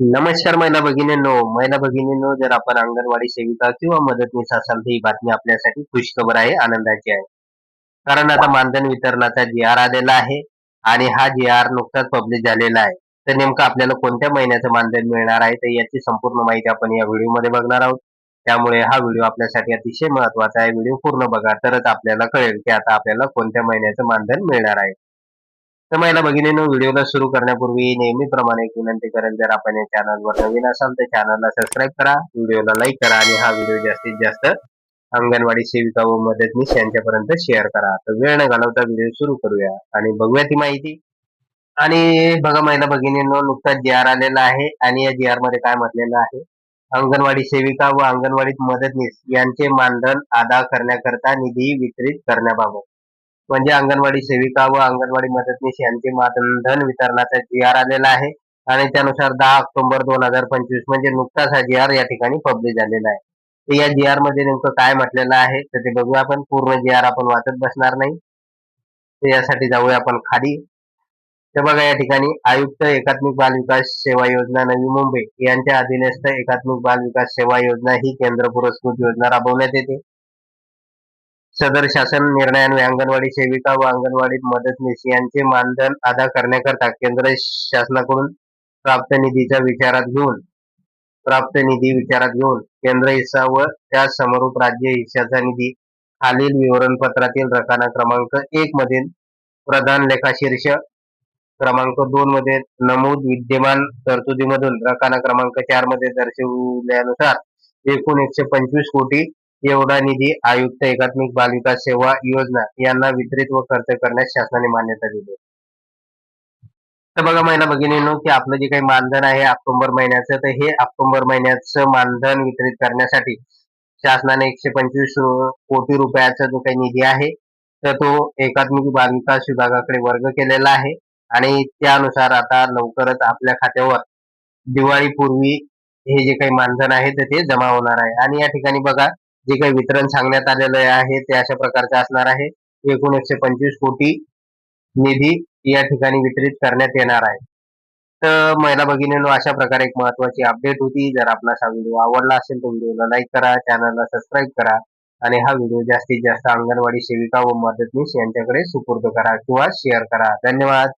नमस्कार महिला भगिनींनो. महिला भगिनींनो जर आपण अंगणवाडी सेविका किंवा मदतनीस असाल तर ही बातमी आपल्यासाठी खुशखबर आहे आनंदाची आहे. कारण आता मानधन वितरणाचा जी आर आलेला आहे आणि हा जी आर नुकताच पब्लिश झालेला आहे. तर नेमकं आपल्याला कोणत्या महिन्याचं मानधन मिळणार आहे तर याची संपूर्ण माहिती आपण या व्हिडिओमध्ये बघणार आहोत. त्यामुळे हा व्हिडिओ आपल्यासाठी अतिशय महत्त्वाचा आहे. व्हिडिओ पूर्ण बघा तरच आपल्याला कळेल की आता आपल्याला कोणत्या महिन्याचं मानधन मिळणार आहे. तर महिला भगिनीनं व्हिडिओला सुरू करण्यापूर्वी नेहमीप्रमाणे एक विनंती करेल जर आपण या चॅनलवर नवीन असाल तर चॅनलला सबस्क्राईब करा व्हिडिओला लाईक करा आणि हा व्हिडिओ जास्तीत जास्त अंगणवाडी सेविका व मदतनीस यांच्यापर्यंत शेअर करा. तर वेळ न घालवता व्हिडिओ सुरू करूया आणि बघूया ती माहिती. आणि बघा महिला भगिनींनो नुकताच जी आर आलेला आहे आणि या जी आरमध्ये काय म्हटलेलं आहे? अंगणवाडी सेविका व अंगणवाडीत मदतनीस यांचे मानधन अदा करण्याकरता निधी वितरित करण्याबाबत. म्हणजे अंगणवाडी सेविका व अंगणवाडी मदतनीस यांचे मानधन वितरणाचा जी आर आलेला आहे. आणि त्यानुसार दहा ऑक्टोबर दोन हजार पंचवीस म्हणजे नुकताच हा जी आर या ठिकाणी पब्लिश झालेला आहे. तर या जी आरमध्ये नेमकं काय म्हटलेलं आहे तर ते बघूया आपण. पूर्ण जी आर आपण वाचत बसणार नाही. तर यासाठी जाऊया आपण खाली. तर बघा या ठिकाणी आयुक्त एकात्मिक बाल विकास सेवा योजना नवी मुंबई यांच्या अधीनस्थ एकात्मिक बाल विकास सेवा योजना ही केंद्र पुरस्कृत योजना राबवण्यात येते. सदर शासन निर्णयान्वये अंगणवाडी सेविका व अंगणवाडी मदतनीस यांचे मानधन अदा करण्याकरता केंद्र शासनाकडून प्राप्त निधीचा विचारात घेऊन प्राप्त निधी विचारात घेऊन केंद्र हिस्सा व त्या समरूप राज्य हिस्साचा निधी खालील विवरणपत्रातील रकाना क्रमांक एक मधील प्रधान लेखाशीर्ष क्रमांक दोन मध्ये नमूद विद्यमान तरतुदीमधून रकाना क्रमांक चारमध्ये दर्शविल्यानुसार एकूण एकशे पंचवीस कोटी एवढा निधी आयुक्त एकात्मिक बाल विकास सेवा योजना यांना वितरित व खर्च करण्यास शासनाने मान्यता दिली तर बघा महिला भगिनीनो की आपलं जे काही मानधन आहे ऑक्टोबर महिन्याचं तर हे ऑक्टोबर महिन्याचं मानधन वितरित करण्यासाठी शासनाने एकशे पंचवीस कोटी रुपयाचा जो काही निधी आहे तर तो एकात्मिक बाल विकास विभागाकडे वर्ग केलेला आहे. आणि त्यानुसार आता लवकरच आपल्या खात्यावर दिवाळीपूर्वी हे जे काही मानधन आहे तर ते जमा होणार आहे. आणि या ठिकाणी बघा जे काही वितरण सांगण्यात आलेलं आहे ते अशा प्रकारचे असणार आहे. एकूण एकशे पंचवीस कोटी निधी या ठिकाणी वितरित करण्यात येणार आहे. तर महिला भगिनींनो अशा प्रकारे एक महत्वाची अपडेट होती. जर आपणास हा व्हिडिओ आवडला असेल तर व्हिडिओला लाईक करा चॅनलला सबस्क्राईब करा आणि हा व्हिडिओ जास्तीत जास्त अंगणवाडी सेविका व मदतनीस यांच्याकडे सुपूर्द करा किंवा शेअर करा. धन्यवाद.